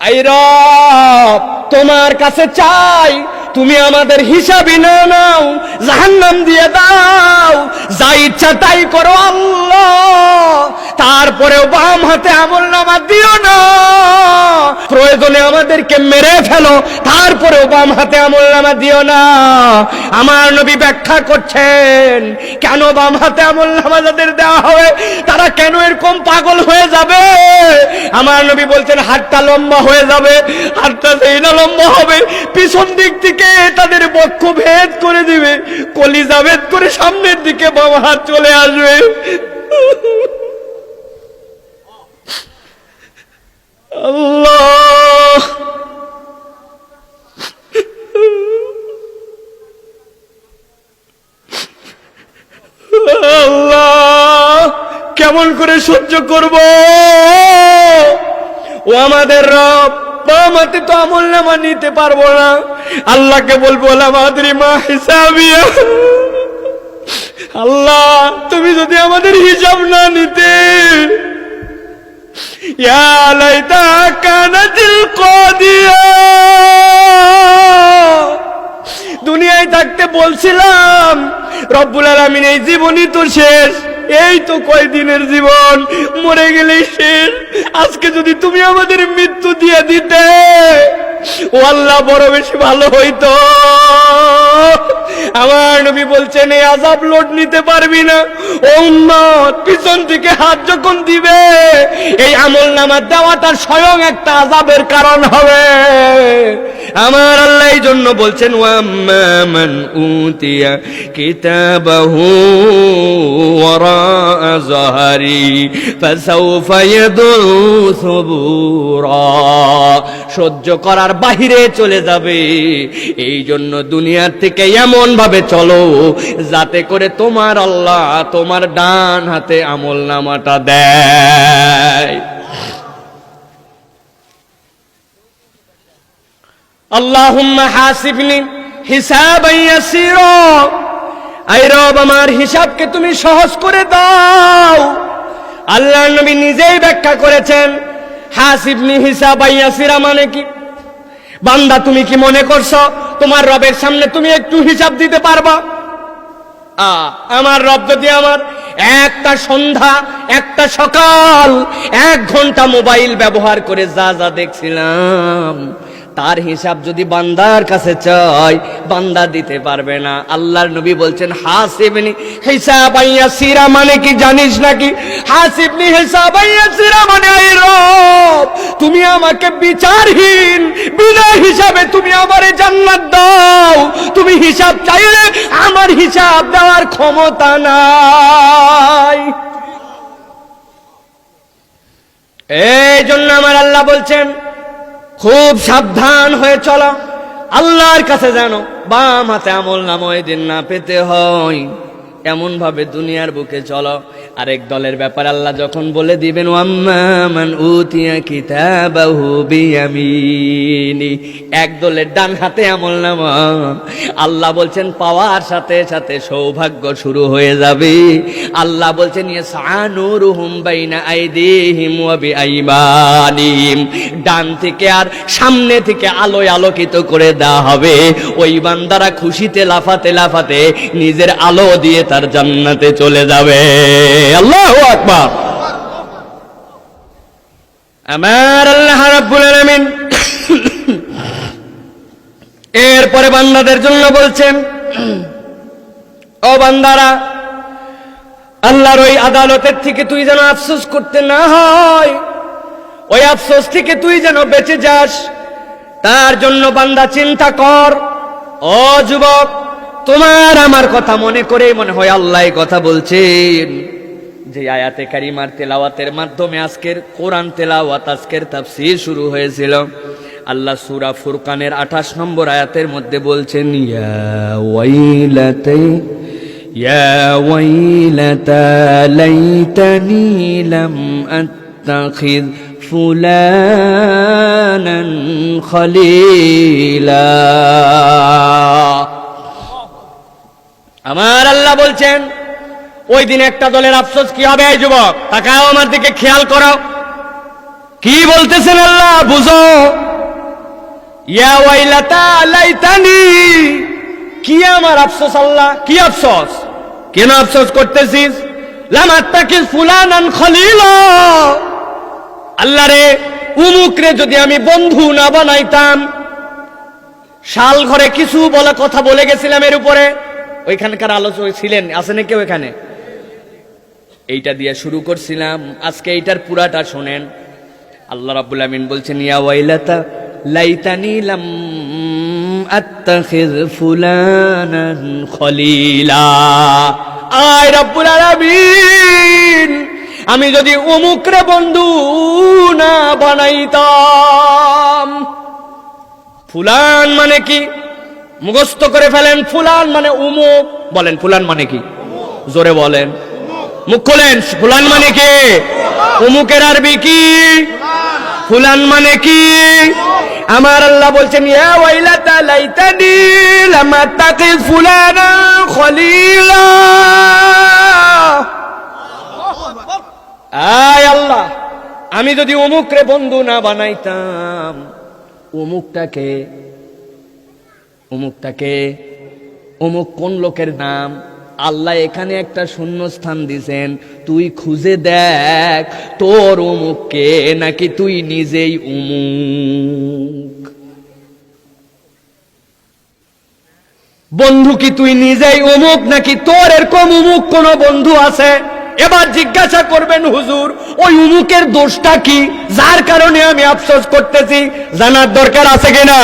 I রব তোমার কাছে চাই তুমি আমাদের হিসাবে না নাও, জাহান্নাম দিয়ে দাও। যা ইচ্ছা তাই করো আল্লাহ। তারপরেও বাম হাতে আমল নামা দিও না। প্রয়োজনে আমাদেরকে মেরে ফেলো, তারপরেও বাম হাতে আমল নামা দিও না। আমার নবী ব্যাখ্যা করছেন, কেন বাম হাতে আমল নামা যাদের দেওয়া হবে, তারা কেন এরকম পাগল হয়ে যাবে? আমার নবী বলছেন, হাতটা লম্বা হয়ে যাবে, হাতটা সেই না লম্বা হবে, পিছন দিক থেকে তাদের বক্ষ ভেদ করে দিবে? কলিজা ভেদ করে সামনের দিকে বাম হাত চলে আসবে। কেমন করে সহ্য করব? ও আমাদের রব বামাতে তো আমল নামা নিতে পারব না। আল্লাহকে বলব আল্লাহ, তুমি যদি আমাদের হিসাব না নিতে দুনিয়ায় থাকতে বলছিলাম, রব্বুল আলমিন, এই জীবনই তো শেষ, এই তো কয়দিনের জীবন, মরে গেলেই শেষ। আজকে যদি তুমি আমাদের মৃত্যু দিয়ে দিতে ও আল্লাহ বড় বেশি ভালো হইতো। আমার নবী বলছেন এই আজাব লোড নিতে পারবি না। উম্মত, পিছন থেকে হাত যখন দিবে, এই আমল নামা দেওয়াটা স্বয়ং একটা আজাবের কারণ হবে। আমার আল্লাহ এই জন্য বলছেন ওয়াম্মা মান উতিয়া কিতাবাহু ওয়ারা যাহারি ফাসাউফা ইয়াদউ সুবুরা। সহ্য করার বাহিরে চলে যাবে। এই জন্য দুনিয়ার থেকে এমন ভাবে চলো, যাতে করে তোমার আল্লাহ তোমার ডান হাতে আমল নামাটা দেয়। আল্লাহুম্মা হাসিবনি ইয়াসীরা। আই রব, আমার হিসাবকে তুমি সহজ করে দাও। আল্লাহ নবী নিজেই ব্যাখ্যা করেছেন হাসিবনি হিসাব আইয়াসিরা মানে কি? বান্দা, তুমি কি মনে করছ তোমার রবের সামনে তুমি একটু হিসাব দিতে পারবা? আমার রব যদি আমার একটা সন্ধ্যা, একটা সকাল, এক ঘণ্টা মোবাইল ব্যবহার করে যা যা দেখছিলাম তার হিসাব যদি বান্দার কাছে চাই বান্দা দিতে পারবে না। আল্লাহর নবী বলছেন, হাসিবনি হিসাব আইয়া সিরা মানে কি জানিস নাকি? হাসিবনি হিসাব আইয়া সিরা মানে আই রব। তুমি আমাকে বিচারহীন, বিনা হিসাবে তুমি আমারে জান্নাত দাও। তুমি হিসাব চাইলে আমার হিসাব দেওয়ার ক্ষমতা নাই। এই জন্য আমার আল্লাহ বলছেন খুব সাবধান হয়ে চলো। আল্লাহর কাছে জানো বাম হাতে আমল নাময় দিন না পেতে হয়। এমন ভাবে দুনিয়ার বুকে চলো। আরেক দলের ব্যাপার আল্লাহ যখন বলে দিবেন ওয়াম্মান উতিয়া কিতাবাহু বিয়ামিনি। এক দলের ডান হাতে আমল নামা। আল্লাহ বলছেন, পাওয়ার সাথে সাথে সৌভাগ্য শুরু হয়ে যাবে। আল্লাহ বলছেন ইয়াসানুরুহুম বাইনা আইদিহিম ওয়া বিআইমানিহিম। ডান থেকে আর সামনে থেকে আলোয় আলোকিত করে দেওয়া হবে। ওই বান্দারা খুশিতে লাফাতে লাফাতে নিজের আলো দিয়ে তার জান্নাতে চলে যাবে। আল্লাহু আকবার। আমার আল্লাহ রাব্বুল আলামিন এরপরে বান্দাদের জন্য বলছেন, ও বান্দারা, আল্লাহর ওই আদালতের থেকে তুই যেন আফসোস করতে না হয়, ওই আফসোস থেকে তুই যেন বেঁচে যাস, তার জন্য বান্দা চিন্তা কর, ও যুবক তোমার আমার কথা মনে করে মনে হয় আল্লাহ কথা বলছেন। যে আয়াতে কারিমার তেলাওয়াতের মাধ্যমে আজকের কোরআন তেলাওয়াত, আজকের তাফসীর শুরু হয়েছিল। আল্লাহ সূরা ফুরকানের 28 নম্বর আয়াতের মধ্যে বলছেন, ইয়া ফুলানান খলিলা। আমার আল্লাহ বলছেন, ওই দিন একটা দলের আফসোস কি হবে, এই যুবক? তাকাও আমার দিকে, খেয়াল করো। কি বলতেছেন আল্লাহ? বুঝো। কি আমার আফসোস আল্লাহ? কি আফসোস? কেন আফসোস করতেছিস? লামাত্তাকি ফুলানান খলিল। আল্লাহ রে উমুক রে যদি আমি বন্ধু না বানাইতাম, শাল ঘরে কিছু বলে কথা বলে গেছিলাম এর উপরে। ওইখানকার আলোচনা ছিলেন আসেন কেউ এখানে এইটা দিয়ে শুরু করছিলাম। আজকে এইটার পুরাটা শোনেন। আল্লাহ রাব্বুল আমিন বলছেন, ইয়া ওয়াইলাতা, লাইতানি লাম আত্তাখিজ ফুলানান খলিলা। আয় রাব্বুল আলামিন, আমি যদি অমুকরে বন্ধু না বানাইতাম, ফুলান মানে কি? মুখস্থ করে ফেলেন, ফুলান মানে উমুক বলেন, ফুলান মানে কি? জোরে বলেন, মুখ খোলেন, ফুলান মানে কি? উমুকের আরবি কি? ফুলান মানে কি? আমার আল্লাহ বলছেন, ইয়া ওয়াইলাতা লাইতানি লামা তাকিজ ফুলানা খলিলা। আয় আল্লাহ, আমি যদি অমুকরে বন্ধু না বানাইতাম অমুকটাকে অমুকটাকে, অমুক কোন লোকের নাম? আল্লাহ এখানে একটা শূন্য স্থান দিছেন। তুই খুঁজে দেখ, তোর অমুককে নাকি তুই নিজেই অমুক। বন্ধু কি তুই নিজেই অমুক, নাকি তোর এরকম অমুক কোন বন্ধু আছে? এবার জিজ্ঞাসা করবেন হুজুর, ওই উমুকের দোষটা কি? যার কারণে আমি আফসোস করতেছি। জানার দরকার আছে কিনা?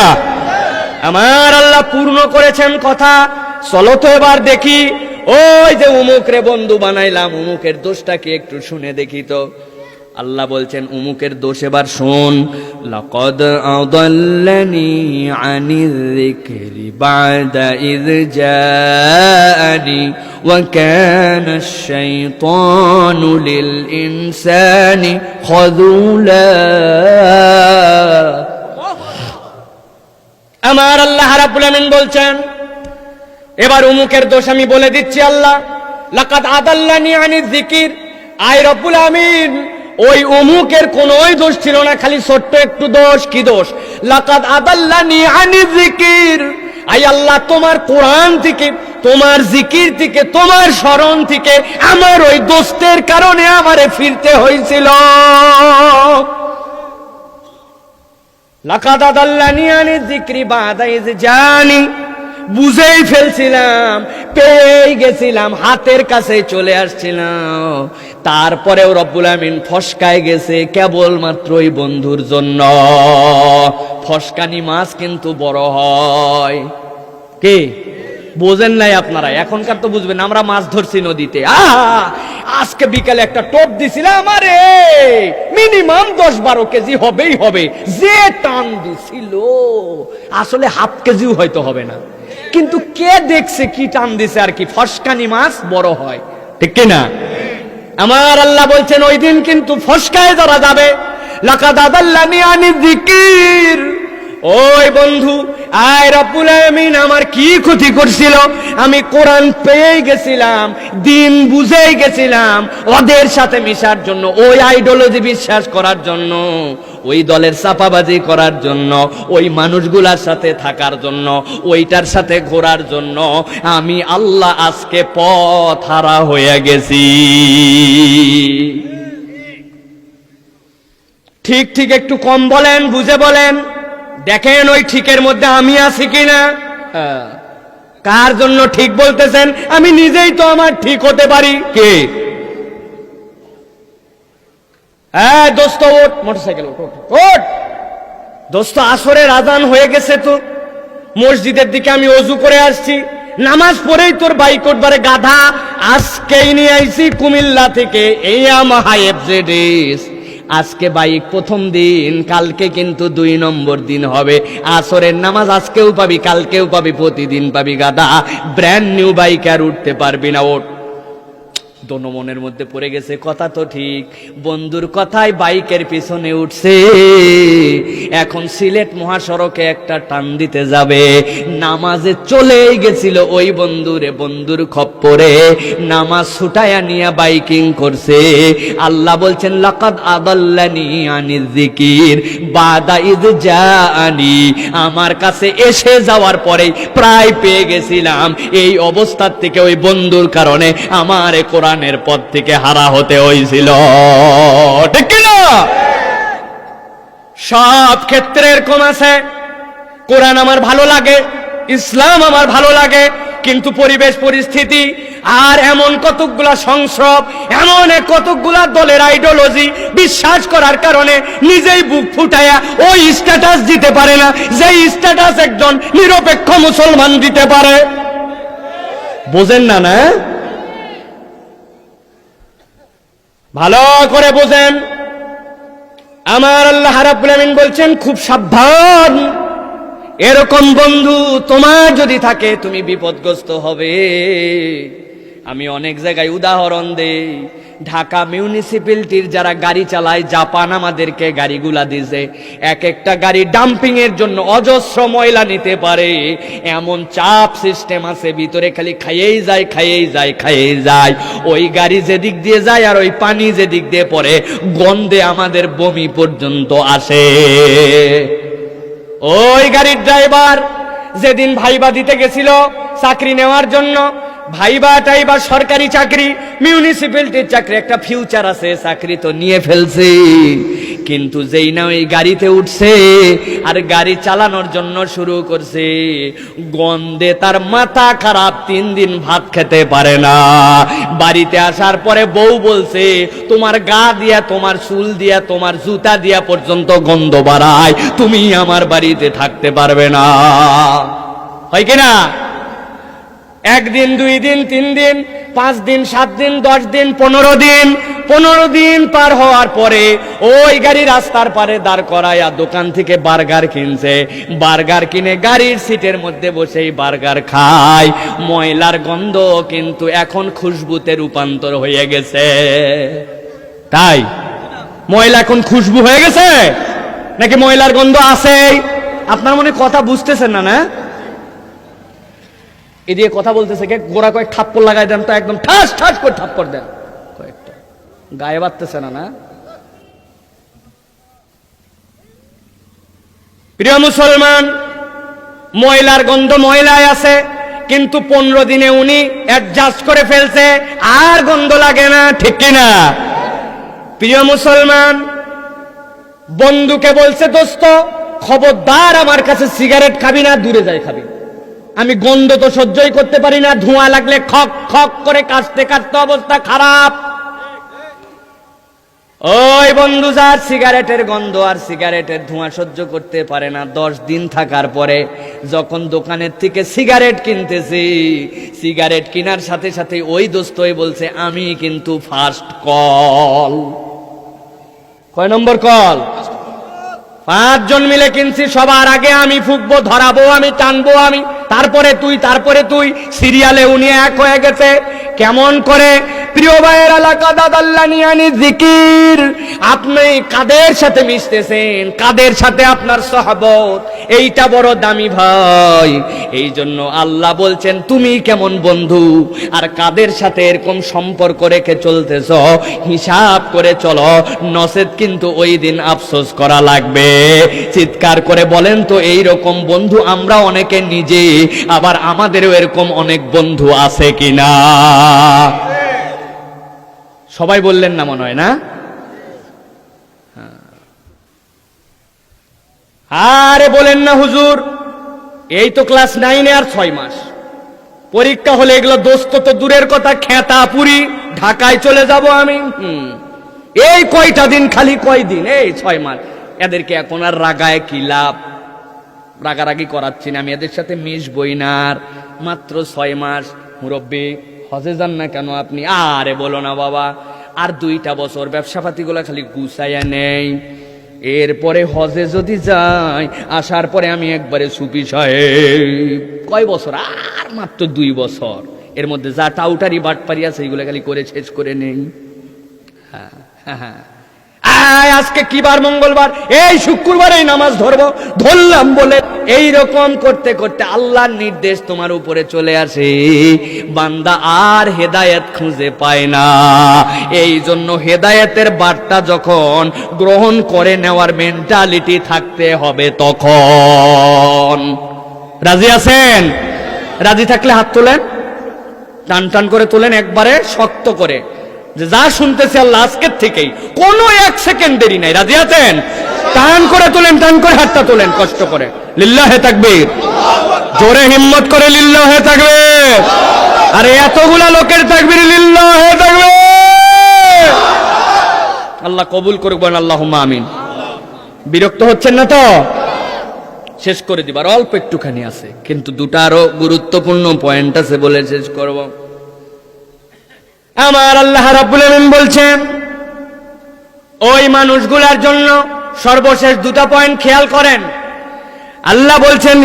আমার আল্লাহ পূর্ণ করেছেন কথা। চলো তো এবার দেখি। ওই যে উমুক রে বন্ধু বানাইলাম, উমুকের দোষটা কি একটু শুনে দেখি তো। আল্লাহ বলছেন, উমুকের দোষ এবার শোন। লাকাদ আদাল্লানি আনির যিকরি বাদা ইয জাআনি ওয়া কানা আশ-শাইতানু লিল ইনসানি খাযুলা আমার আল্লাহ রাব্বুল আমিন বলছেন, এবার উমুকের দোষ আমি বলে দিচ্ছি আল্লাহ। লাকাদ আদাল্লানি আনি জিকির আয় রব্বুল আমিন, ওই উমুকের কোনোই দোষ ছিল না, খালি ছোট্ট একটু দোষ। কি দোষ? লাকাদ আদাল্লানি আনি জিকির আই আল্লাহ, তোমার কোরআন থেকে, তোমার জিকির থেকে, তোমার স্মরণ থেকে আমার ওই দোস্তের কারণে আমারে ফিরতে হয়েছিল। লাকাদ আদাল্লানি জিক্রি বাদা জানি। বুঝেই ফেলছিলাম, পেয়েই গেছিলাম, হাতের কাছে চলে আসছিলাম। তারপরেও রব্বুল আমিন ফসকায় গেছে কেবলমাত্র ওই বন্ধুর জন্য। ফসকানি মাছ কিন্তু বড় হয়। কে? বোঝেন নাই আপনারা, এখনকার তো বুঝবেন, আমরা মাছ ধরছি নদীতে! আজকে বিকালে একটা টোপ দিছিলাম আরে মিনিমাম দশ বারো কেজি হবেই হবে, যে টান দিছিল, আসলে হাফ কেজিও হয়তো হবে না। কিন্তু কে দেখছে কি টান দিছে আর কি? ফসকানি মাছ বড় হয়, ঠিক কিনা? আমার আল্লাহ বলছেন, ওই দিন কিন্তু ফসকায় যারা যাবে। লাকা দাদাল্লানি আনি জিকির ওই বন্ধু, আয় রব্বুল আমিন আমার কি ক্ষতি করছিল? আমি কোরআন পেয়ে গেছিলাম, দিন বুঝেই গেছিলাম, ওদের সাথে মিশার জন্য, ওই আইডিওলজি বিশ্বাস করার জন্য, ওই দলের চাপাবাজি করার জন্য, ওই মানুষগুলার সাথে থাকার জন্য, ওইটার সাথে ঘোরার জন্য, আমি আল্লাহ আজকে পথ হারা হয়ে গেছি। ঠিক ঠিক একটু কম বলেন, বুঝে বলেন। দেখেন ওই ঠিকের মধ্যে আমি আছি কিনা? হ্যাঁ। কার জন্য ঠিক বলতেছেন? আমি নিজেই তো আমার ঠিক হতে পারি। কে? হ্যাঁ দোস্ত ওট মোটরসাইকেল ওট ওট, ওট দোস্ত আসরের আজান হয়ে গেছে তো। মসজিদের দিকে আমি অজু করে আসছি। নামাজ পড়েই তোর বাইক উঠবারে গাধা আজকেই নিয়ে আইছি কুমিল্লা থেকে। এই আমাহাই এফজেডিস আজকে বাইক প্রথম দিন, কালকে কিন্তু দুই নম্বর দিন হবে। আসরের নামাজ আজকেও পাবি, কালকেও পাবি, প্রতিদিন পাবি গাদা। ব্র্যান্ড নিউ বাইক আর উঠতে পারবি না ওট দোনো মনের মধ্যে পড়ে গেছে, কথা তো ঠিক। বন্ধুর কথায় বাইকের পিছনে উঠছে। এখন সিলেট মহাসড়কে একটা টান দিতে যাবে। নামাজে চলেই গেছিল ওই বন্ধুরে, বন্ধুর খপ্পরে। নামাজ ছুটায়া নিয়ে বাইকিং করছে। আল্লাহ বলছেন, লাকাদ আদাল্লানি আনি জিকির বাদা ইদ জানি আমার কাছে এসে যাওয়ার পরে প্রায় পেয়ে গেছিলাম। এই অবস্থার থেকে ওই বন্ধুর কারণে আমার এ কোরআনের পথ থেকে হারা হতে হয়েছিল। ঠিক কি না সব ক্ষেত্রে এরকম আছে। কোরআন আমার ভালো লাগে, ইসলাম আমার ভালো লাগে, কিন্তু পরিবেশ, পরিস্থিতি আর এমন কতকগুলা সংস্রব, এমন কতকগুলা দলের আইডিওলজি বিশ্বাস করার কারণে নিজেই বুক ফুটায়া ওই স্ট্যাটাস দিতে পারে না যে স্ট্যাটাস একজন নিরপেক্ষ মুসলমান দিতে পারে। বোঝেন না না? ভালো করে বোঝেন। আমার আল্লাহ রাব্বুল বলছেন, খুব সাবধান। এরকম বন্ধু তোমার যদি থাকে, তুমি বিপদগ্রস্ত হবে। আমি অনেক জায়গায় উদাহরণ দেই। ঢাকা মিউনিসিপ্যালিটির যারা গাড়ি চালায়, জাপান আমাদেরকে গাড়িগুলা দিছে। এক একটা গাড়ি ডাম্পিং এর জন্য অজস্র ময়লা নিতে পারে। এমন চাপ সিস্টেম আছে, ভিতরে খালি খাইয়েই যায় খাইয়েই যায় খাইয়েই যায়। ওই গাড়ি যেদিক দিয়ে যায় আর ওই পানি যেদিক দিয়ে পড়ে, গন্ধে আমাদের বমি পর্যন্ত আসে। ওই গাড়ির ড্রাইভার যেদিন ভাইবা দিতে গেছিল, চাকরি নেওয়ার জন্য ভাইবা টাইবা সরকারি চাকরি মিউনিসিপ্যালিটির চাকরি, একটা ফিউচার আছে, চাকরি তো নিয়ে ফেলছে। কিন্তু যেই না ওই গাড়িতে উঠছে, আর গাড়ি চালানোর জন্য শুরু করছে, গন্ধে তার মাথা খারাপ, তিন দিন ভাত খেতে পারে না। বাড়িতে আসার পরে বউ বলছে, তোমার গা দিয়া, তোমার চুল দিয়া, তোমার জুতা দিয়া পর্যন্ত গন্ধ বাড়ায়, তুমি আমার বাড়িতে থাকতে পারবে না। হয় কিনা একদিন, দুই দিন, তিন দিন, পাঁচ দিন, সাত দিন, দশ দিন, পনেরো দিন। পনেরো দিন পার হওয়ার পরে ওই গাড়ি রাস্তার পারে দাঁড় করায় দোকান থেকে বার্গার কিনছে। বার্গার কিনে গাড়ির সিটের মধ্যে বসেই বার্গার খায়। ময়লার গন্ধ কিন্তু এখন খুশবুতে রূপান্তর হয়ে গেছে। তাই? ময়লা এখন খুশবু হয়ে গেছে? নাকি ময়লার গন্ধ আছে আপনার মনে কথা বুঝতেছেন না না? এদিকে কথা বলতেছে কে? গোড়া কয়েক থাপ্পড় লাগাই দেন তো, একদম ঠাস ঠাস করে থাপ্পড় দেন। কয়েকটা। গায়ে বাড়তেছে না না? প্রিয় মুসলমান, ময়লার গন্ধ ময়লায় আছে, কিন্তু পনেরো দিনে উনি অ্যাডজাস্ট করে ফেলছে, আর গন্ধ লাগে না, ঠিক কিনা প্রিয় মুসলমান, বন্ধুকে বলছে, দোস্ত, খবরদার আমার কাছে সিগারেট খাবি না, দূরে যাই খাবি। আমি গন্ধ তো সহ্যই করতে পারি না, ধোঁয়া লাগলে খক খক করে কাশতে কাশতে অবস্থা খারাপ। ওই বন্ধু যার সিগারেটের গন্ধ আর সিগারেটের ধোঁয়া সহ্য করতে পারে না, দশ দিন থাকার পরে যখন দোকানের থেকে সিগারেট কিনতেছি, সিগারেট কেনার সাথে সাথে ওই দোস্তই বলছে, আমি কিন্তু ফার্স্ট কল কয় নম্বর কল পাঁচজন মিলে কিনছি, সবার আগে আমি ফুকবো, ধরাবো, আমি টানবো আমি, তারপরে তুই তারপরে তুই। সিরিয়ালে উনি এক হয়ে গেছে কেমন করে? প্রিয় ভাইয়ের এলাকা দাদাল্লানিয়ানি জিকির আপনি কাদের সাথে মিশতেছেন? কাদের সাথে আপনার সহবত? এইটা বড় দামি ভাই। এই জন্য আল্লাহ বলছেন, তুমি কেমন বন্ধু? আর কাদের সাথে এরকম সম্পর্ক রেখে চলতেছ? হিসাব করে চলো। নসেদ কিন্তু ওই দিন আফসোস করা লাগবে। চিৎকার করে বলেন, তো এই রকম বন্ধু আমরা অনেকে নিজে আবার আমাদেরও এরকম অনেক বন্ধু আছে কিনা? সবাই বললেন না মনে হয়, না? আরে বলেন না হুজুর, এই তো ক্লাস নাইনে আর ছয় মাস। পরীক্ষা হলে এগুলো দোস্ত তো দূরের কথা খেতা পুরি ঢাকায় চলে যাব আমি। এই কয়টা দিন, খালি কয় দিন? এই ছয় মাস। এদেরকে এখন আর রাগায় কি লাভ? রাগারাগি করাচ্ছি না আমি, এদের সাথে মিশবই না মাত্র ছয় মাস, মুরব্বী। হজে যান না কেন আপনি? আরে বলো না বাবা। আর দুইটা বছর ব্যবসা পাতিগুলো খালি গুছাইয়া নেই। এরপরে হজে যদি যাই, আসার পরে আমি একবারে সুপি সাহেব। কয় বছর? আর মাত্র দুই বছর। এর মধ্যে যা টাউটারি বাটপারি আছে এইগুলো খালি করে শেষ করে নেই। হ্যাঁ হ্যাঁ। হ্যাঁ আজকে মঙ্গলবার? এই শুক্রবার এই নামাজ ধরবো। ধরলাম বলে এই রকম করতে করতে আল্লাহর নির্দেশ তোমার উপরে চলে আসে। বান্দা আর হেদায়েত খুঁজে পায় না। এই জন্য হেদায়েতের বার্তা যখন গ্রহণ করে নেওয়ার মেন্টালিটি থাকতে হবে তখন। রাজি আছেন? রাজি থাকলে হাত তোলেন। টান টান করে তোলেন, একবারে শক্ত করে। যে যা শুনতেছি আল্লাহ আজকের থেকেই। কোনো এক সেকেন্ড দেরি নাই। রাজি আছেন? টান করে তোলেন, টান করে হাতটা তোলেন, কষ্ট করে। লিল্লাহে তাকবীর। জোরে হিম্মত করে লিল্লাহে থাকবে আরে এতগুলা লোকের তাকবীর লিল্লাহে থাকবে আল্লাহ কবুল করুক বলেন আল্লাহ আমিন। বিরক্ত হচ্ছেন না তো? শেষ করে দিবার, অল্প একটুখানি আছে। কিন্তু দুটা আরও গুরুত্বপূর্ণ পয়েন্ট আছে বলে শেষ করব। আমার আল্লাহ রাব্বুল আলামিন বলছেন, ওই মানুষগুলার জন্য সর্বশেষ দুটা পয়েন্ট খেয়াল করেন। আল্লাহ বলছেন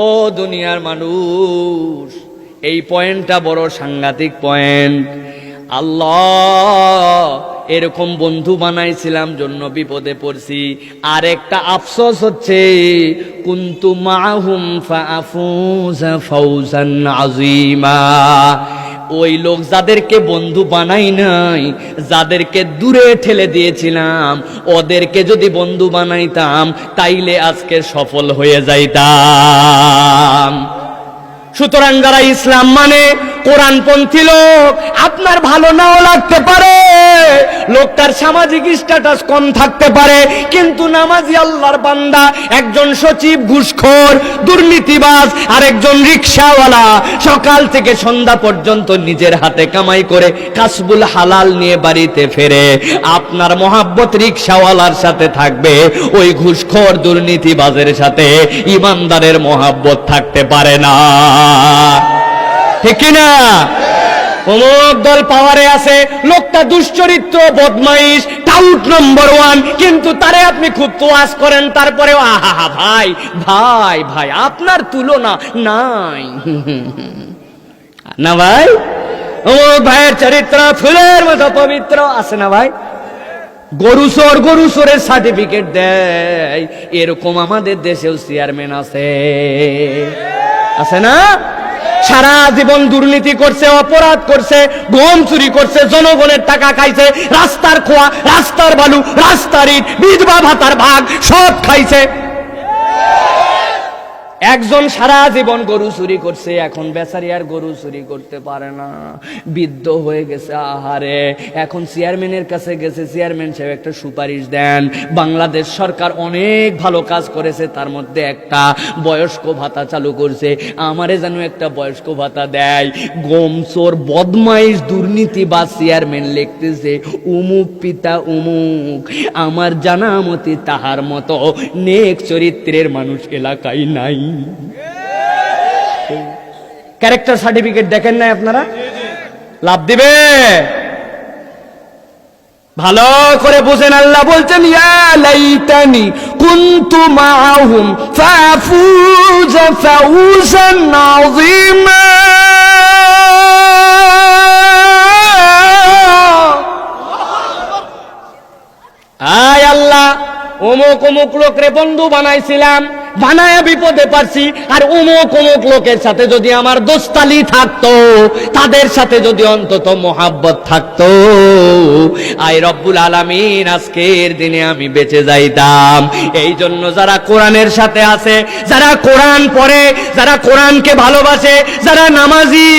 ও দুনিয়ার মানুষ, এই পয়েন্টটা বড় সাংঘাতিক পয়েন্ট আল্লাহ এরকম বন্ধু বানাইছিলাম জন্য বিপদে পড়ছি। আর একটা আফসোস হচ্ছে, কুন্তু মাহুম আজিমা ওই লোক যাদেরকে বন্ধু বানাই নাই, যাদেরকে দূরে ঠেলে দিয়েছিলাম, ওদেরকে যদি বন্ধু বানাইতাম, তাইলে আজকে সফল হয়ে যাইতাম। সুতরাং যারা ইসলাম মানে কোরআনপন্থী লোক, আপনার ভালো নাও লাগতে পারে। লোকটার সামাজিক স্ট্যাটাস কম থাকতে পারে, কিন্তু নামাজি আল্লাহর বান্দা একজন সচিব, ঘুষখোর, দুর্নীতিবাজ আর একজন রিক্সাওয়ালা, সকাল থেকে সন্ধ্যা পর্যন্ত নিজের হাতে কামাই করে কাসবুল হালাল নিয়ে বাড়িতে ফেরে। আপনার মহাব্বত রিক্সাওয়ালার সাথে থাকবে, ওই ঘুষখোর, দুর্নীতিবাজের সাথে ইমানদারের মহাব্বত থাকতে পারে না। ঠিক কিনা? অমুক দল পাওয়ারে আছে, লোকটা দুশ্চরিত্র, বদমাইশ টাউট নম্বর ওয়ান কিন্তু তারে আপনি খুব তোয়াজ করেন তারপরে আহা ভাই ভাই ভাই, আপনার তুলনা নাই। না ভাই? অমুক ভাইয়ের চরিত্র ফুলের মতো পবিত্র আছে না ভাই? গরু চোর, গরু সার্টিফিকেট দেয়। এরকম আমাদের দেশেও চেয়ারম্যান আছে। আছে না? সারা জীবন দুর্নীতি করছে, অপরাধ করছে গম চুরি করছে, জনগণের টাকা খাইছে, রাস্তার খোয়া, রাস্তার বালু, রাস্তার ইট, বিধবা ভাতার ভাগ, সব খাইছে। একজন সারা জীবন গরু চুরি করছে, এখন বেচারি আর গরু চুরি করতে পারে না। বৃদ্ধ হয়ে গেছে, আহারে। এখন চেয়ারম্যানের কাছে গেছে, চেয়ারম্যান সাহেব একটা সুপারিশ দেন। বাংলাদেশ সরকার অনেক ভালো কাজ করেছে, তার মধ্যে একটা বয়স্ক ভাতা চালু করছে। আমারে যেন একটা বয়স্ক ভাতা দেয়। গম চোর, বদমাইশ দুর্নীতি বা চেয়ারম্যান লিখতেছে, উমুক পিতা, উমুক। আমার জানামতি তাহার মতো। নেক চরিত্রের মানুষ এলাকায় নাই। ক্যারেক্টার সার্টিফিকেট দেখেন নাই আপনারা? লাভ দিবে? ভালো করে বুঝেন আল্লাহ বলছেন, ইয়া লাইতানি কুনতু মাআহুম ফাফুজ ফাউজান আয় আল্লাহ, অমুক অমুক লোকরে বন্ধু বানাইছিলাম। বানায় বিপদে পারছি, আর অমুক অমুক লোকের সাথে যদি আমার দোস্তালি থাকতো, তাদের সাথে যদি অন্তত মোহাব্বত থাকতো। আই রব্বুল আলামিন, আজকের দিনে আমি বেঁচে যাইতাম। এই জন্য যারা কোরআনের সাথে আছে, যারা কোরআন পড়ে, যারা কোরআনকে ভালোবাসে, যারা নামাজি,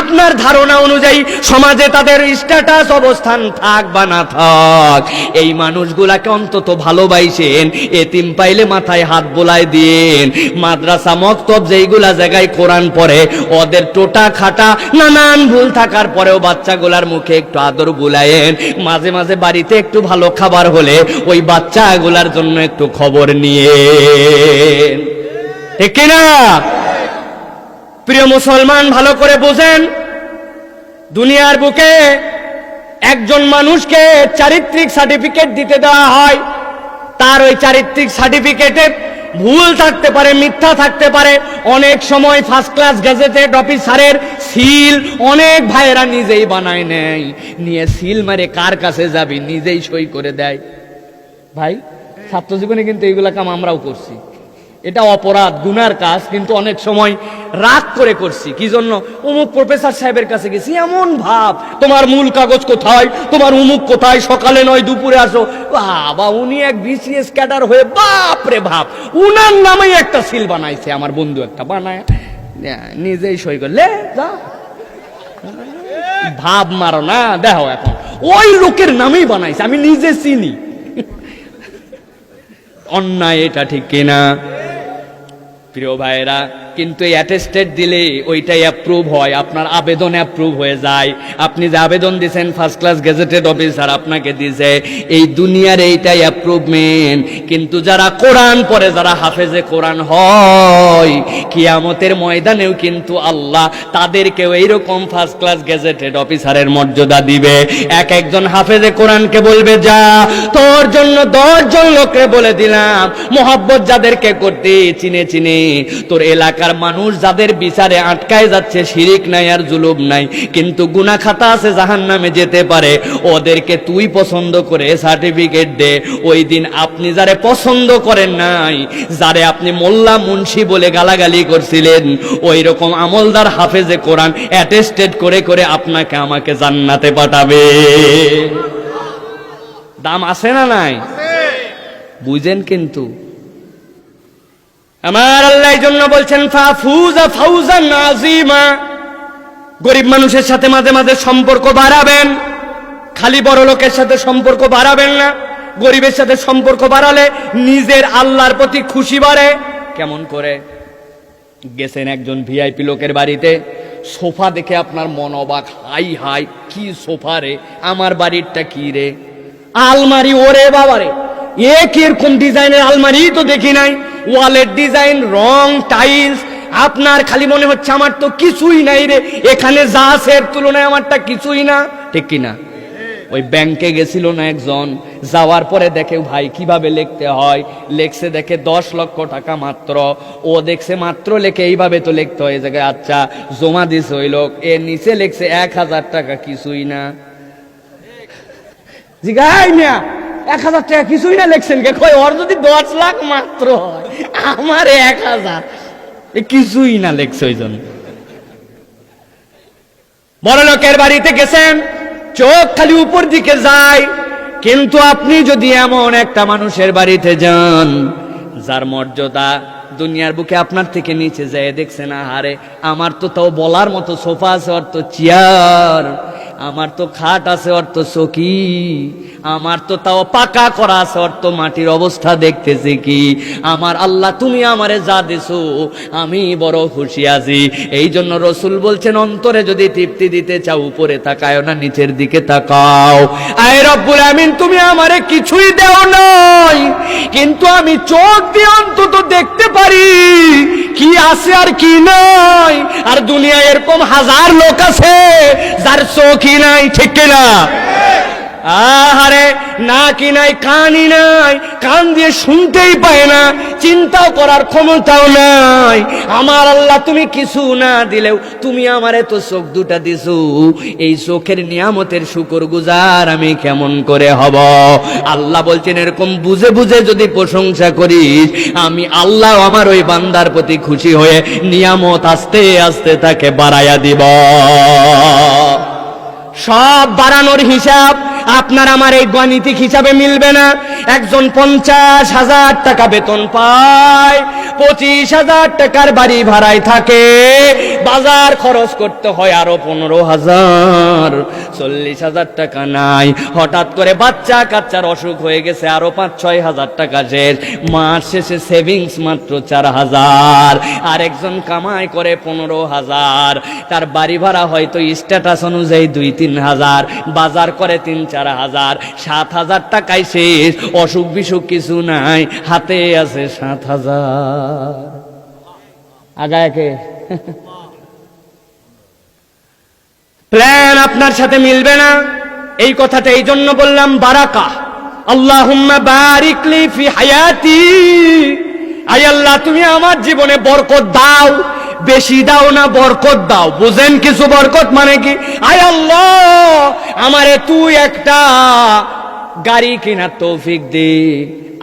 আপনার ধারণা অনুযায়ী সমাজে তাদের স্ট্যাটাস অবস্থান থাক বা না থাক, এই মানুষগুলাকে অন্তত ভালোবাসেন, এতিম পাইলে মাথায় হাত বোলায় দিন। মাদ্রাসা, মক্তব যেইগুলা জায়গায় কোরআন পড়ে, ওদের টোটা খাটা, নানান ভুল থাকার পরেও বাচ্চাগুলার মুখে একটু আদর বুলায়েন। মাঝে মাঝে বাড়িতে একটু ভালো খাবার হলে ওই বাচ্চাগুলার জন্য একটু খবর নিয়ে ঠিক কিনা? প্রিয় মুসলমান, ভালো করে বোঝেন। দুনিয়ার বুকে একজন মানুষকে চারিত্রিক সার্টিফিকেট দিতে দেওয়া হয়। তার ওই চারিত্রিক সার্টিফিকেটে ভুল থাকতে পারে, মিথ্যা থাকতে পারে। অনেক সময় ফার্স্ট ক্লাস গেজেটেড অফিসারের সিল অনেক ভাইয়েরা নিজেই বানায় নেয়। নিয়ে সিল মারে, কার কাছে যাবি? নিজেই সই করে দেয়। ভাই ছাত্র জীবনে কিন্তু এইগুলা কাম আমরাও করছি। এটা অপরাধ, গুনার কাজ, কিন্তু অনেক সময় রাগ করে করছি। কি জন্য? অমুক প্রফেসর সাহেবের কাছে গেছি, এমন ভাব। তোমার মূল কাগজ কোথায়? তোমার উমুক কোথায়? সকালে নয়, দুপুরে আসো। বাবা, উনি এক বিসিএস ক্যাডার হয়ে, বাপ রে ভাব উনার নামেই একটা সিল বানাইছে, আমার বন্ধু একটা বানায়। নিজেই সই করলে, যা। ভাব মারো না, দেখো এখন। ওই লোকের নামেই বানাইছে, আমি নিজে চিনি। অন্যায় এটা ঠিক কিনা? প্রিয় ভাইরা কিন্তু এই অ্যাটেস্টেড দিলে ওইটাই অ্যাপ্রুভ হয়, আপনার আবেদন অ্যাপ্রুভ হয়ে যায়। আপনি যে আবেদন দিয়েছেন ফার্স্ট ক্লাস গেজেটেড অফিসার আপনাকে দিছে, এই দুনিয়ার এইটাই অ্যাপ্রুভমেন্ট কিন্তু যারা কোরআন পড়ে, যারা হাফেজে কোরআন হয়, কিয়ামতের ময়দানেও কিন্তু আল্লাহ তাদেরকেও এইরকম ফার্স্ট ক্লাস গেজেটেড অফিসারের মর্যাদা দিবে। এক একজন হাফেজে কোরআনকে বলবে, যা, তোর জন্য দশজন লোককে বলে দিলাম, মোহাব্বত যাদেরকে করতে চিনে চিনে, তোর এলাকার মানুষ যাদের বিচারে আটকায় যাচ্ছে শিরিক নাই আর জুলুম নাই। কিন্তু গুনা খাতা আছে জাহান নামে যেতে পারে। ওদেরকে তুই পছন্দ করে সার্টিফিকেট দে। ওই দিন আপনি যারে পছন্দ করেন নাই যারে আপনি মোল্লা মুন্সি বলে গালাগালি করছিলেন ওই রকম আমলদার হাফেজে কোরআন অ্যাটেস্টেড করে করে আপনাকে আমাকে জান্নাতে পাঠাবে। দাম আছে না নাই? বুঝেন কিন্তু আমার আল্লাহ জন্য বলছেন ফাফুজা ফাউজা নাজিমা গরিব মানুষের সাথে মাঝে মাঝে সম্পর্ক বাড়াবেন, খালি বড় লোকের সাথে সম্পর্ক বাড়াবেন না। গরিবের সাথে সম্পর্ক বাড়ালে নিজের আল্লাহর প্রতি খুশি বাড়ে। কেমন করে? গেছেন একজন ভিআইপি লোকের বাড়িতে, সোফা দেখে আপনার মন অবাক। হাই হাই, কি সোফা রে? আমার বাড়িরটা কি রে? আলমারি ওরে বাবারে। এ কীরকম ডিজাইনের আলমারি তো দেখি নাই। ওয়ালের ডিজাইন, রং, টাইলস, আপনার খালি মনে হচ্ছে আমার তো কিছুই নাই রে। এখানে যা এর তুলনায় আমারটা কিছুই না। ঠিক কিনা ওই ব্যাংকে গেছিল না একজন। যাওয়ার পরে দেখে, ভাই, কীভাবে লিখতে হয়? লেখছে দেখে, দশ লক্ষ টাকা মাত্র। ও দেখছে, মাত্র লেখে, এইভাবে তো লিখতে হয়। জায়গায় আচ্ছা জমা দিস ওই লোক। এর নিচে লিখছে, এক হাজার টাকা কিছুই না। জিগাই মিয়া! এক হাজার টাকা কিছুই না লেখছেন কে? কই ওর যদি দশ লাখ মাত্র হয়, আমার এক হাজার। কিছুই না লেখছে ওই জন্য। বড় লোকের বাড়িতে গেছেন, চোখ খালি উপর দিকে যায়, কিন্তু আপনি যদি এমন একটা মানুষের বাড়িতে যান, যার মর্যাদা দুনিয়ার বুকে আপনার থেকে নিচে যায়, দেখছেন, আহারে, আমার তো তাও বলার মতো সোফা আছে অর্থ চেয়ার। আমার তো খাট আছে অর্থ চকি। আমার তো তাও পাকা করা আছে অর্থ মাটির অবস্থা দেখতেছি কি? আমার আল্লাহ, তুমি আমারে যা দিছো, আমি বড় খুশি আছি। এই জন্য রসুল বলছেন, অন্তরে যদি তৃপ্তি দিতে চাও, উপরে তাকায় না, নিচের দিকে তাকাও। আয় রব্বুল আমিন, তুমি আমারে কিছুই দেও নাই। কিন্তু আমি চোখ দিয়ে অন্তত দেখতে পারি, কি আছে আর কি নাই। আর দুনিয়ায় এরকম হাজার লোক আছে, যার চোখই নাই, ঠিক কিনা? আহারে না কি নাই, কানই নাই, কান দিয়ে শুনতেই পায় না, চিন্তাও করার ক্ষমতাও নাই। আমার আল্লাহ তুমি কিছু না দিলেও তুমি আমারে তো চোখ দুটা দিছো। এই চোখের নিয়ামতের শুকর গুজার আমি কেমন করে হব? আল্লাহ বলছেন, এরকম বুঝে বুঝে যদি প্রশংসা করিস, আমি আল্লাহ আমার ওই বান্দার প্রতি খুশি হয়ে নিয়ামত আস্তে আস্তে তাকে বাড়াইয়া দিব। সব বাড়ানোর হিসাব আপনার আমার এই গণিতিক হিসাবে মিলবে না। একজন পঞ্চাশ হাজার টাকা বেতন পায়, পঁচিশ হাজার টাকার বাড়ি ভাড়ায় থাকে। বাজার খরচ করতে হয় আরও পনেরো হাজার, চল্লিশ হাজার টাকা নাই। হঠাৎ করে বাচ্চা কাচ্চার অসুখ হয়ে গেছে, আরও পাঁচ, ছয় হাজার টাকা শেষ মাস শেষে সেভিংস মাত্র চার হাজার। আর একজন কামাই করে পনেরো হাজার। তার বাড়ি ভাড়া হয়তো স্ট্যাটাস অনুযায়ী দুই, তিন হাজার। বাজার করে তিন, চার হাজার, সাত হাজার টাকায় শেষ। অসুখ বিসুখ কিছু নাই, হাতে আছে সাত হাজার। আগায় প্ল্যান আপনার সাথে মিলবে না। এই কথাটা এই জন্য বললাম, বারাকা। আল্লাহ, তুমি আমার জীবনে বরকত দাও। বেশি দাও না, বরকত দাও। বুঝেন কিছু বরকত মানে কি? আয় আল্লাহ, আমারে তুই একটা গাড়ি কেনার তৌফিক দে।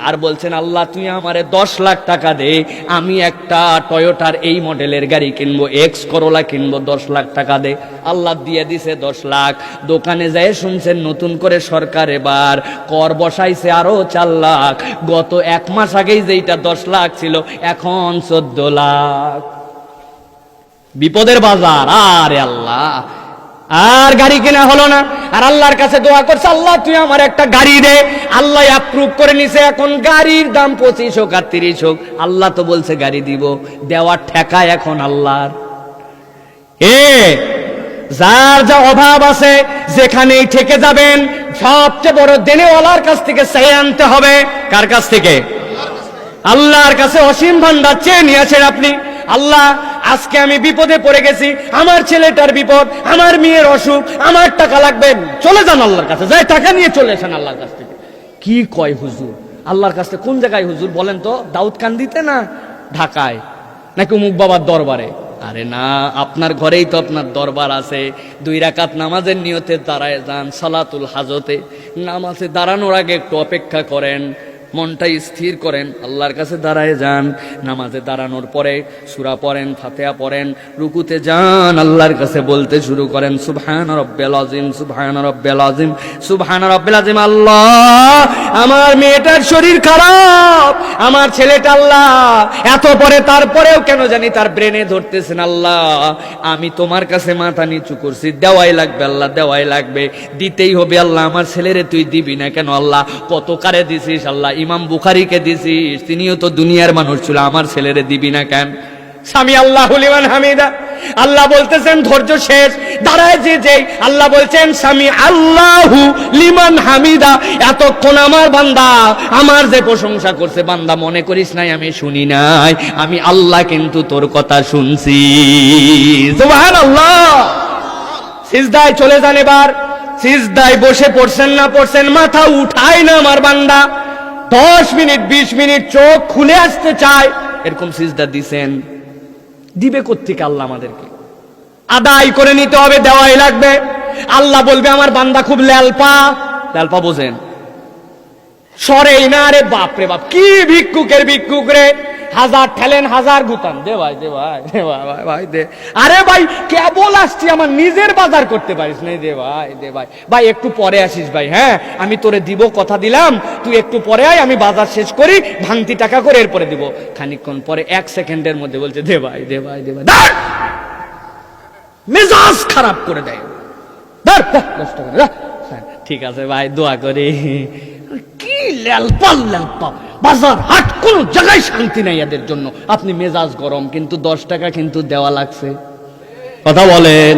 আর বলছেন, আল্লাহ, তুই আমারে দশ লাখ টাকা দে। আমি একটা টয়োটার এই মডেলের গাড়ি কিনবো এক্স করোলা কিনবো, দশ লাখ টাকা দে। আল্লাহ দিয়ে দিছে দশ লাখ। দোকানে যায় শুনছেন, নতুন করে সরকার এবার কর বসাইছে আরও চার লাখ। গত এক মাস আগেই যেইটা দশ লাখ ছিল, এখন চোদ্দ লাখ। বিপদের বাজার, আরে আল্লাহ। আর গাড়ি কেনা হলো না। আর আল্লাহর কাছে দোয়া করছে, আল্লাহ, তুই আমার একটা গাড়ি দে। আল্লাহ অ্যাপ্রুভ করে নিছে, এখন গাড়ির দাম পঁচিশ হোক আর তিরিশ হোক, আল্লাহ তো বলছে গাড়ি দিব। দেওয়ার ঠেকায় এখন আল্লাহর। এ, যার যা অভাব আছে, যেখানেই ঠেকে যাবেন, সবচেয়ে বড় দেনেওয়ালার কাছ থেকে চেয়ে আনতে হবে। কার কাছ থেকে? আল্লাহর কাছে অসীম ভান্ডার চেয়ে নিয়েছেন আপনি। আল্লাহ, আজকে আমি বিপদে পড়ে গেছি। আমার ছেলেটার বিপদ, আমার মেয়ের অসুখ, আমার টাকা লাগবে। চলে যান আল্লাহর কাছে। যাই, টাকা নিয়ে চলে আসেন আল্লাহর কাছ থেকে। কি কয় হুজুর? আল্লাহর কাছে কোন জায়গায় হুজুর? বলেন তো দাউদ কান্দিতে না ঢাকায়? নাকি উমুক বাবার দরবারে? আরে না, আপনার ঘরেই তো আপনার দরবার আছে। দুই রাকাত নামাজের নিয়তে দাঁড়ায় যান, সালাতুল হাজতে। নামাজে দাঁড়ানোর আগে একটু অপেক্ষা করেন। মনটা স্থির করেন, আল্লাহর কাছে দাঁড়ায় যান, নামাজে দাঁড়ানোর পরে সুরা পড়েন, ফাতেহা পড়েন, রুকুতে যান, আল্লাহর কাছে বলতে শুরু করেন, সুবহান রব্বেল আজিম সুবহান রব্বেল আজিম সুবহান রব্বেল আজিম আল্লাহ, আমার মেয়েটার শরীর খারাপ, আমার ছেলেটা আল্লাহ, এত পরে তারপরেও কেন জানি তার ব্রেনে ধরতেছেন আল্লাহ, আমি তোমার কাছে মাথা নিচু করছি, দেওয়াই লাগবে আল্লাহ, দেওয়াই লাগবে, দিতেই হবে আল্লাহ, আমার ছেলেরে তুই দিবি না কেন আল্লাহ, কত কারে দিছিস আল্লাহ ইমাম বুখারিকে দিছিস, তিনিও তো দুনিয়ার মানুষ ছিল, আমার ছেলেরে দিবি না কেন? স্বামী আল্লাহ লিমান হামিদা, আল্লাহ বলতেছেন, ধৈর্য শেষ, দাঁড়ায় যে যে আল্লাহ বলছেন, স্বামী আল্লাহু লিমান হামিদা, এতক্ষণ আমার বান্দা, আমার যে প্রশংসা করছে, বান্দা মনে করিস নাই, আমি শুনি নাই, আমি আল্লাহ কিন্তু তোর কথা শুনছি। সুবহানাল্লাহ। সিজদায় চলে যান এবার, সিজদায় বসে পড়ছেন না পড়ছেন, মাথা উঠায় না আমার বান্দা। দশ মিনিট বিশ মিনিট চোখ খুলে আসতে চায়। এরকম সিজদা দিছেন। দিবে কর্তৃক আল্লাহ আমাদেরকে? আদায় করে নিতে হবে দেওয়াই লাগবে। আল্লাহ বলবে আমার বান্দা খুব ল্যালপা। ল্যালপা বোঝেন। সরেই না রে বাপ রে বাপ কি ভিক্ষুকের ভিক্ষুক রে? হাজার ঠেলেন হাজার গুতান। দে ভাই দে ভাই দে ভাই ভাই দে। আরে ভাই কেবল আসছি আমার নিজের বাজার করতে পারিস নাই দে ভাই দে ভাই। ভাই একটু পরে আসিস ভাই হ্যাঁ? আমি তোরে দিব কথা দিলাম তুই একটু পরে আয় আমি বাজার শেষ করি ভাঙতি টাকা করে এরপরে দিব। খানিকক্ষণ পরে এক সেকেন্ডের মধ্যে বলছে দে ভাই দে ভাই দে ভাই! মেজাজ খারাপ করে দেয়। ধর। হ্যাঁ, ঠিক আছে ভাই দোয়া করি। কি ল্যালপাল ল্যালপা বাজার হাট, কোন জায়গায় শান্তি নাই এদের জন্য। আপনি মেজাজ গরম, কিন্তু দশ টাকা কিন্তু দেওয়া লাগছে। কথা বলেন।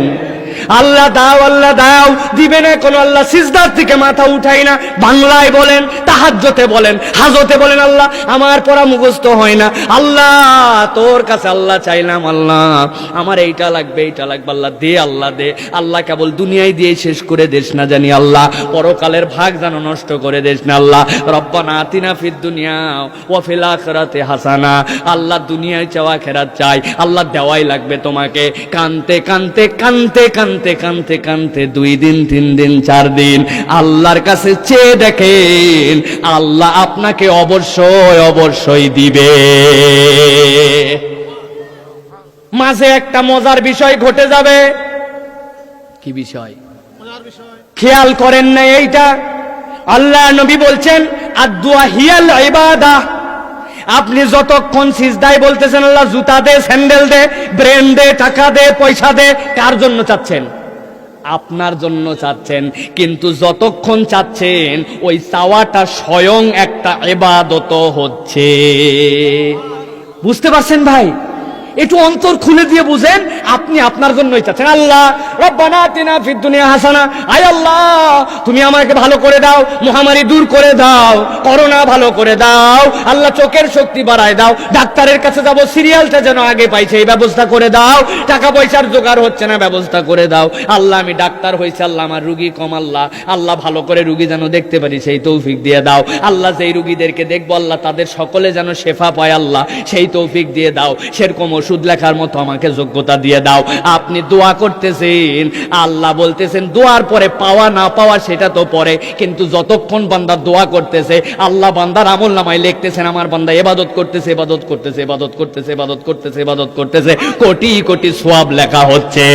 আল্লাহ দাও আল্লাহ দাও। দিবে না কোন আল্লাহ। সিজদার থেকে মাথা উঠাই না। বাংলায় বলেন, তাহাজ্জতে বলেন, হাজতে বলেন, আল্লাহ, আমার পড়া মুখস্থ হয় না। আল্লাহ, তোর কাছে আল্লাহ চাইলাম আল্লাহ। আমার এইটা লাগবে এইটা লাগবে, আল্লাহ, দে আল্লাহ দে। আল্লাহ কেবল দুনিয়ায় দিয়ে শেষ করে দেশ না জানি, আল্লাহ। পরকালের ভাগ যেন নষ্ট করে দেশ না, আল্লাহ। রব্বানা আতিনা ফিদ দুনিয়া ও ফিল আখিরাতে হাসানা। আল্লাহ দুনিয়ায় চাওয়া খেরাত চাই। আল্লাহ দেওয়াই লাগবে তোমাকে। কানতে কানতে কানতে কানতে। কানতে কানতে কানতে দুই দিন তিন দিন চার দিন আল্লাহর কাছে চেয়ে দেখেন আল্লাহ আপনাকে অবশ্যই অবশ্যই দিবে। মাঝে একটা মজার বিষয় ঘটে যাবে। কি বিষয়? খেয়াল করেন না এইটা। আল্লাহ নবী বলছেন আদুয়া হিয়াল ইবাদা। আপনি যতক্ষণ সিজদায় বলতেছেন, আল্লাহ জুতা দে, স্যান্ডেল দে, ব্রেন দে, টাকা দে, পয়সা দে, কার জন্য চাচ্ছেন? আপনার জন্য চাচ্ছেন, কিন্তু যতক্ষণ চাচ্ছেন, ওই চাওয়াটা স্বয়ং একটা এবাদত হচ্ছে। বুঝতে পারছেন ভাই? একটু অন্তর খুলে দিয়ে বুঝেন, আপনি আপনার জন্যই চাচ্ছেন আল্লাহ, রব্বানা আতিনা ফিদ দুনিয়া হাসানা। আয় আল্লাহ, তুমি আমাকে ভালো করে দাও, মহামারী দূর করে দাও, করোনা ভালো করে দাও, আল্লাহ চোখের শক্তি বাড়ায় দাও, ডাক্তারের কাছে যাব, সিরিয়ালটা যেন আগে পাইছে, এই ব্যবস্থা করে দাও, টাকা পয়সার জোগাড় হচ্ছে না, ব্যবস্থা করে দাও। আল্লাহ, আমি ডাক্তার হয়েছে, আল্লাহ, আমার রুগী কম, আল্লাহ আল্লাহ ভালো করে রুগী যেন দেখতে পারি, সেই তৌফিক দিয়ে দাও। আল্লাহ, যেই রুগীদেরকে দেখব, আল্লাহ তাদের সকলে যেন শেফা পায়, আল্লাহ, সেই তৌফিক দিয়ে দাও। সেরকম ওষুধ লেখার মতো আমাকে যোগ্যতা দিয়ে দাও। আপনি দোয়া করতেছেন। আল্লাহ বলতেছেন, দোয়ার পরে পাওয়া না পাওয়া সেটা তো পরে। কিন্তু যতক্ষণ বান্দা দোয়া করতেছে, আল্লাহ বান্দার আমল নামায় লিখতেছেন, আমার বান্দা এবাদত করতেছে এবাদত করতেছে এবাদত করতেছে এবাদত করতেছে এবাদত করতেছে। কোটি কোটি সোয়াব লেখা হচ্ছে।